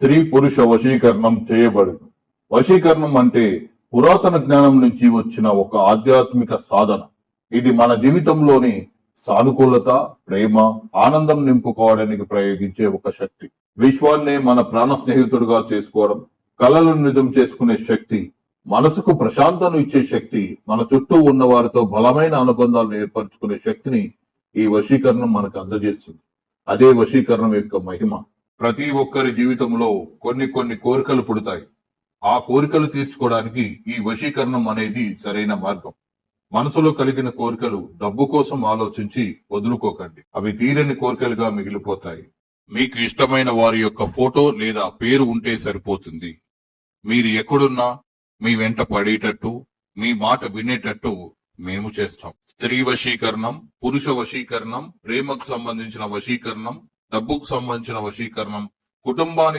స్త్రీ పురుష వశీకరణం చేయబడింది వశీకరణం అంటే పురాతన జ్ఞానం నుంచి వచ్చిన ఒక ఆధ్యాత్మిక సాధన. ఇది మన జీవితంలోని సానుకూలత ప్రేమ ఆనందం నింపుకోవడానికి ప్రయోగించే ఒక శక్తి. విశ్వాన్నే మన ప్రాణ స్నేహితుడుగా చేసుకోవడం కళలను నిజం చేసుకునే శక్తి మనసుకు ప్రశాంతను ఇచ్చే శక్తి మన చుట్టూ ఉన్న వారితో బలమైన అనుబంధాలను ఏర్పరచుకునే శక్తిని ఈ వశీకరణం మనకు అందజేస్తుంది. అదే వశీకరణం యొక్క మహిమ. ప్రతి ఒక్కరి జీవితంలో కొన్ని కొన్ని కోరికలు పుడతాయి. ఆ కోరికలు తీర్చుకోవడానికి ఈ వశీకరణం అనేది సరైన మార్గం. మనసులో కలిగిన కోరికలు డబ్బు కోసం ఆలోచించి వదులుకోకండి. అవి తీరని కోరికలుగా మిగిలిపోతాయి. మీకు ఇష్టమైన వారి యొక్క ఫోటో లేదా పేరు ఉంటే సరిపోతుంది. మీరు ఎక్కడున్నా మీ వెంట పడేటట్టు మీ మాట వినేటట్టు మేము చేస్తాం. స్త్రీ వశీకరణం పురుష వశీకరణం ప్రేమకు సంబంధించిన వశీకరణం డబ్బుకు సంబంధించిన వశీకరణం కుటుంబానికి